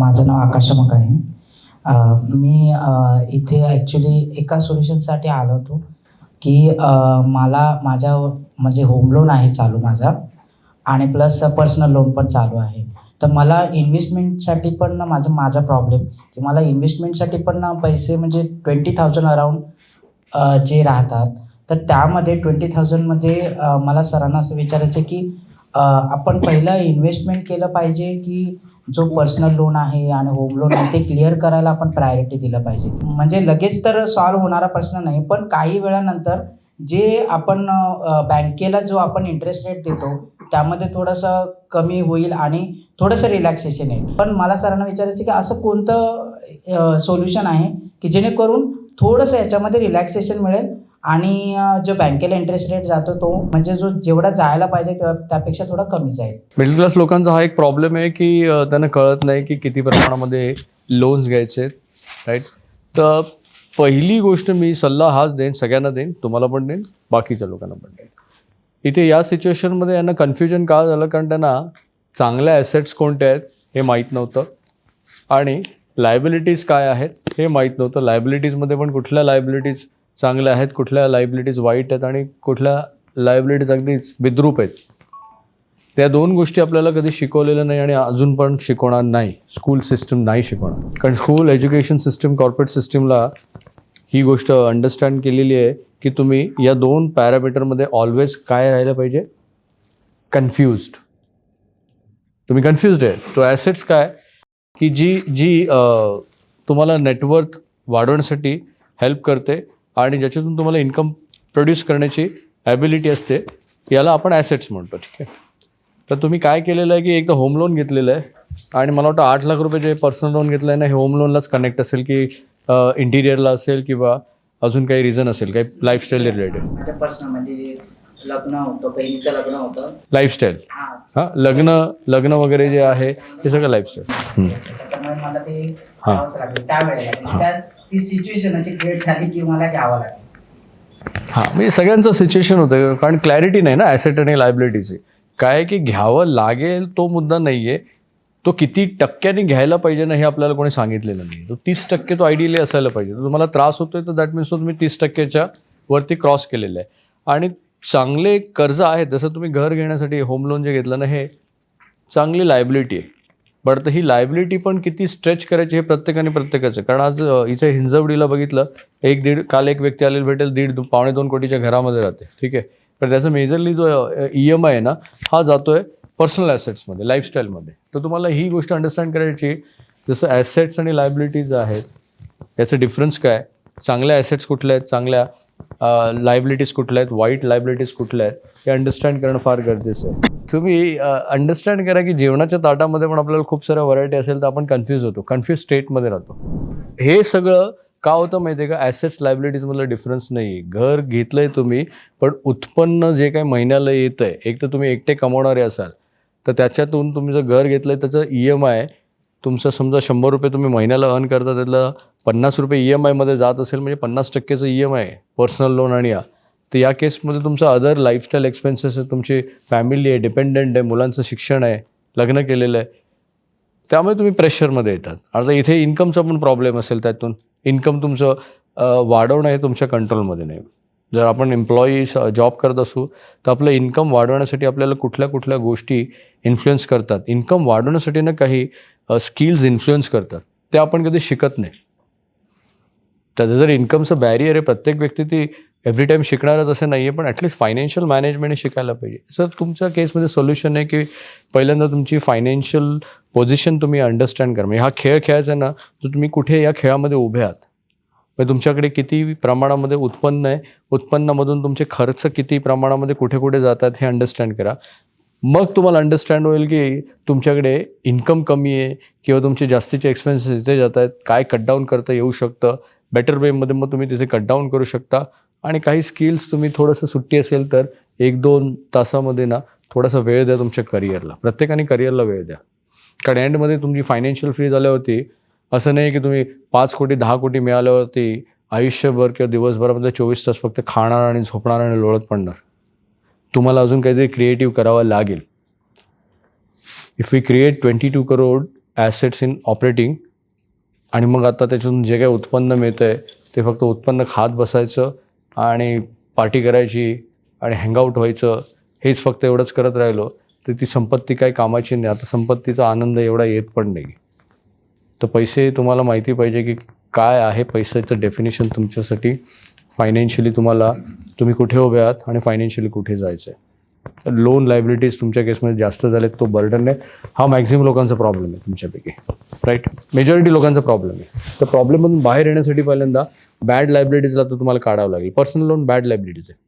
माझं नाव आकाश मक आहे मी इथे ॲक्च्युली एका सोल्युशनसाठी आलो होतो की मला माझ्या म्हणजे होम लोन आहे चालू माझा आणि प्लस पर्सनल लोन पण चालू आहे. तर मला इन्व्हेस्टमेंटसाठी पण ना माझं माझा प्रॉब्लेम की मला इन्व्हेस्टमेंटसाठी पण ना पैसे म्हणजे ट्वेंटी थाउजंड अराऊंड जे राहतात. तर त्यामध्ये ट्वेंटी थाउजंडमध्ये मला सरांना असं विचारायचं आहे की आपण पहिलं इन्व्हेस्टमेंट केलं पाहिजे की जो पर्सनल लोन आहे आणि होम लोन आहे ते क्लिअर करायला आपण प्रायोरिटी दिलं पाहिजे. म्हणजे लगेच तर सॉल्व्ह होणारा प्रश्न नाही पण काही वेळानंतर जे आपण बँकेला जो आपण इंटरेस्ट रेट देतो त्यामध्ये थोडंसं कमी होईल आणि थोडंसं रिलॅक्सेशन येईल. पण मला सरांना विचारायचं की असं कोणतं सोल्युशन आहे की जेणेकरून थोडंसं याच्यामध्ये रिलॅक्सेशन मिळेल? आणि जो बँकेला इंटरेस्ट रेट जातो तो म्हणजे जो जेवढा जायला पाहिजे तेव्हा त्यापेक्षा थोडा कमी जाईल. मिडल क्लास लोकांचा हा एक प्रॉब्लेम आहे की त्यांना कळत नाही की किती प्रमाणामध्ये लोन्स घ्यायचे राईट तर पहिली गोष्ट मी सल्ला हाच देईन सगळ्यांना देईन तुम्हाला पण देईन बाकीच्या लोकांना पण देईन. इथे या सिच्युएशनमध्ये यांना कन्फ्युजन का झालं? कारण त्यांना चांगल्या ॲसेट्स कोणते आहेत हे माहीत नव्हतं. आणि लायबिलिटीज काय आहेत हे माहीत नव्हतं. लायबिलिटीजमध्ये पण कुठल्या लायबिलिटीज चांगल्या आहेत कुठल्या लायबिलिटीज वाईट आहेत आणि कुठल्या लायबिलिटीज अगदीच बिद्रूप आहेत. त्या दोन गोष्टी आपल्याला कधी शिकवलेल्या नाही आणि अजून पण शिकवणार नाही. स्कूल सिस्टम नाही शिकवणार. कारण स्कूल एज्युकेशन सिस्टम कॉर्पोरेट सिस्टमला ही गोष्ट अंडरस्टँड केलेली आहे की तुम्ही या दोन पॅरामीटरमध्ये ऑलवेज काय राहिलं पाहिजे? कन्फ्युज्ड तुम्ही कन्फ्युज्ड आहे. तो ॲसेट्स काय? की जी जी तुम्हाला नेटवर्क वाढवण्यासाठी हेल्प करते आणि ज्याच्यातून तुम्हाला इन्कम प्रोड्यूस करण्याची ॲबिलिटी असते याला आपण ॲसेट्स म्हणतो ठीक आहे? तर तुम्ही काय केलेलं आहे की एकदा होम लोन घेतलेलं आहे आणि मला वाटतं आठ लाख रुपये जे पर्सनल लोन घेतलं आहे ना हे होम लोनलाच कनेक्ट असेल की इंटिरियरला असेल किंवा अजून काही रिझन असेल काही लाईफस्टाईल रिलेटेड पर्सनल म्हणजे लग्न होतं बहिणीचं लग्न होतं. लाईफस्टाईल हा. लग्न लग्न वगैरे जे आहे ते सगळं लाईफस्टाईल त्याच्यामुळे मला ते हा. ती सिच्युएशन अशी क्रिएट झाली की मला घ्यावं लागेल. हां म्हणजे सगळ्यांचं सिच्युएशन होतं कारण क्लॅरिटी नाही ना ॲसेट आणि लायबिलिटीची काय आहे की घ्यावं लागेल तो मुद्दा नाही आहे तो किती टक्क्यांनी घ्यायला पाहिजे ना हे आपल्याला कोणी सांगितलेलं नाही तो तीस टक्के तो आयडियली असायला पाहिजे. तुम्हाला त्रास होतोय तर दॅट मीन्स तो तुम्ही तीस टक्क्याच्या वरती क्रॉस केलेलं आहे. आणि चांगले कर्ज आहेत जसं तुम्ही घर घेण्यासाठी होम लोन जे घेतलं ना हे चांगली लायबिलिटी आहे. बट ही लायबिलिटी पण किती स्ट्रेच करायची हे प्रत्येकाने प्रत्येकाचं. कारण आज इथे हिंजवडीला बघितलं एक दीड काल एक व्यक्ती आलेली भेटेल दीड दो- पावणे दोन कोटीच्या घरामध्ये राहते. ठीक आहे? पण त्याचा मेजरली जो ई एम आय आहे ना हा जातोय पर्सनल ॲसेट्समध्ये लाईफस्टाईलमध्ये तर तुम्हाला ही गोष्ट अंडरस्टँड करायची जसं ॲसेट्स आणि लायबिलिटीज आहेत याचं डिफरन्स काय? चांगल्या ॲसेट्स कुठल्या आहेत? चांगल्या लायबिलिटीज कुठल्या आहेत? वाईट लायबिलिटीज कुठल्या आहेत? हे अंडरस्टँड करणं फार गरजेचं आहे. तुम्ही अंडरस्टँड करा की जेवणाच्या ताटामध्ये पण आपल्याला खूप साऱ्या व्हरायटी असेल तर आपण कन्फ्यूज होतो. कन्फ्यूज स्टेटमध्ये राहतो. हे सगळं का होतं माहिती आहे का? ॲसेट्स लायबिलिटीजमधला डिफरन्स नाही आहे घर घेतलंय तुम्ही पण उत्पन्न जे काही महिन्याला येतं आहे एक तर तुम्ही एकटे कमावणारे असाल तर त्याच्यातून तुम्ही जर घर घेतलंय त्याचं ई एम आय तुमचं समजा शंभर रुपये तुम्ही महिन्याला अर्न करता त्यातलं पन्नास रुपये ई एम आयमध्ये जात असेल म्हणजे पन्नास टक्केचं E M I personal loan आणि या. तर या केसमध्ये तुमचं अदर लाईफस्टाईल एक्सपेन्सेस आहे तुमची फॅमिली आहे डिपेंडंट आहे मुलांचं शिक्षण आहे लग्न केलेलं आहे. त्यामुळे तुम्ही प्रेशरमध्ये येतात. आता इथे इन्कमचा पण प्रॉब्लेम असेल त्यातून. इन्कम तुमचं वाढवणं हे तुमच्या कंट्रोलमध्ये नाही. जर आपण एम्प्लॉई जॉब करत असू तर आपलं इन्कम वाढवण्यासाठी आपल्याला कुठल्या कुठल्या गोष्टी इन्फ्लुएन्स करतात. इन्कम वाढवण्यासाठी ना काही स्किल्स इन्फ्लुएन्स करतात. ते आपण कधी शिकत नाही. त्याचं जर इन्कमचं बॅरियर आहे प्रत्येक व्यक्ती ती एव्हरी टाईम शिकणारच असं नाही आहे पण ॲटलिस्ट फायनान्शियल मॅनेजमेंट शिकायला पाहिजे. सर तुमच्या केसमध्ये सोल्युशन आहे की पहिल्यांदा तुमची फायनान्शियल पोझिशन तुम्ही अंडरस्टँड करा. म्हणजे हा खेळ खेळायचा आहे ना तर तुम्ही कुठे या खेळामध्ये उभे आहात? म्हणजे तुमच्याकडे किती प्रमाणामध्ये उत्पन्न आहे उत्पन्नामधून तुमचे खर्च किती प्रमाणामध्ये कुठे कुठे जातात हे अंडरस्टँड करा. मग तुम्हाला अंडरस्टँड होईल की तुमच्याकडे इन्कम कमी आहे किंवा तुमचे जास्तीचे एक्सपेन्सेस इथे जात आहेत काय कट डाऊन करता येऊ शकतं बेटर वेमध्ये मग तुम्ही तिथे कट डाऊन करू शकता. आणि काही स्किल्स तुम्ही थोडंसं सुट्टी असेल तर एक दोन तासामध्ये ना थोडासा वेळ द्या तुमच्या करिअरला प्रत्येकाने करिअरला वेळ द्या. कारण एंडमध्ये तुमची फायनान्शियल फ्री झाल्यावरती असं नाही की तुम्ही पाच कोटी दहा कोटी मिळाल्यावरती आयुष्यभर किंवा दिवसभरामध्ये चोवीस तास फक्त खाणार आणि झोपणार आणि लोळत पडणार. तुम्हाला अजून काहीतरी क्रिएटिव्ह करावं लागेल. If we create twenty two crore assets in operating आणि मग आता त्याच्यातून जे काही उत्पन्न मिळतं आहे ते फक्त उत्पन्न खात बसायचं आणि पार्टी करायची आणि हँगआउट व्हायचं हेच फक्त एवढंच करत राहिलो. तर ती संपत्ती काही कामाची नाही. आता संपत्तीचा आनंद एवढा येत पण नाही. तर पैसे तुम्हाला माहिती पाहिजे की काय आहे पैशाचं डेफिनेशन तुमच्यासाठी. फायनान्शियली तुम्हाला तुम्ही कुठे उभे आहात आणि फायनान्शियली कुठे जायचं आहे लोन लायबिलिटीज तुमच्या केसमध्ये जास्त झालेत तो बर्डन आहे. हा मॅक्झिमम लोकांचा प्रॉब्लेम आहे तुमच्यापैकी राईट मेजॉरिटी लोकांचा प्रॉब्लेम आहे. तर प्रॉब्लेममधून बाहेर येण्यासाठी पहिल्यांदा बॅड लायबिलिटीजला तर तुम्हाला काढावं लागेल. पर्सनल लोन बॅड लायबिलिटीज आहे.